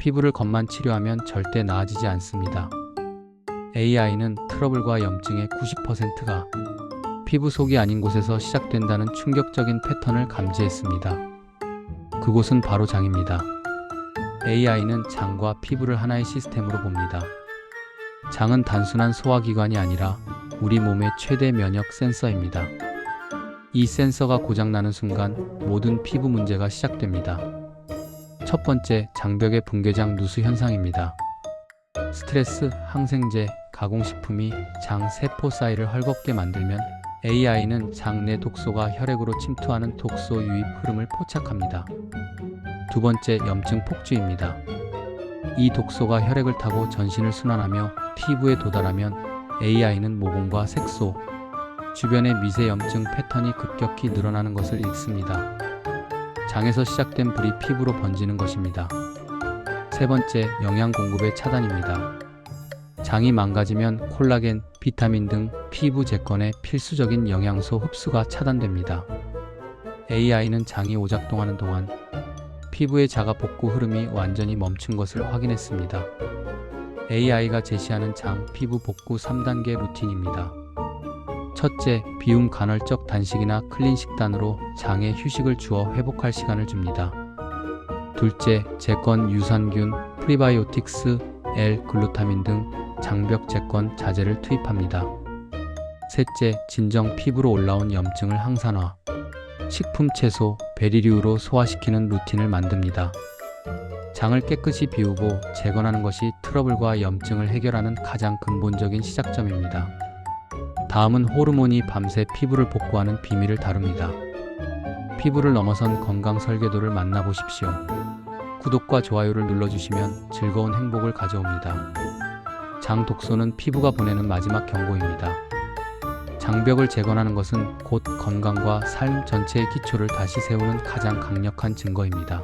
피부를 겉만 치료하면 절대 나아지지 않습니다. AI는 트러블과 염증의 90%가 피부 속이 아닌 곳에서 시작된다는 충격적인 패턴을 감지했습니다. 그곳은 바로 장입니다. AI는 장과 피부를 하나의 시스템으로 봅니다. 장은 단순한 소화기관이 아니라 우리 몸의 최대 면역 센서입니다. 이 센서가 고장나는 순간 모든 피부 문제가 시작됩니다. 첫 번째, 장벽의 붕괴장 누수 현상입니다. 스트레스, 항생제, 가공식품이 장 세포 사이를 헐겁게 만들면 AI는 장내 독소가 혈액으로 침투하는 독소 유입 흐름을 포착합니다. 두 번째, 염증 폭주입니다. 이 독소가 혈액을 타고 전신을 순환하며 피부에 도달하면 AI는 모공과 색소, 주변의 미세 염증 패턴이 급격히 늘어나는 것을 읽습니다. 장에서 시작된 불이 피부로 번지는 것입니다. 세 번째, 영양 공급의 차단입니다. 장이 망가지면 콜라겐, 비타민 등 피부 재건에 필수적인 영양소 흡수가 차단됩니다. AI는 장이 오작동하는 동안 피부의 자가 복구 흐름이 완전히 멈춘 것을 확인했습니다. AI가 제시하는 장 피부 복구 3단계 루틴입니다. 첫째, 비움 간헐적 단식이나 클린 식단으로 장에 휴식을 주어 회복할 시간을 줍니다. 둘째, 재건 유산균, 프리바이오틱스, L 글루타민 등 장벽 재건 자재를 투입합니다. 셋째, 진정 피부로 올라온 염증을 항산화, 식품 채소, 베리류로 소화시키는 루틴을 만듭니다. 장을 깨끗이 비우고 재건하는 것이 트러블과 염증을 해결하는 가장 근본적인 시작점입니다. 다음은 호르몬이 밤새 피부를 복구하는 비밀을 다룹니다. 피부를 넘어선 건강 설계도를 만나보십시오. 구독과 좋아요를 눌러주시면 즐거운 행복을 가져옵니다. 장 독소는 피부가 보내는 마지막 경고입니다. 장벽을 재건하는 것은 곧 건강과 삶 전체의 기초를 다시 세우는 가장 강력한 증거입니다.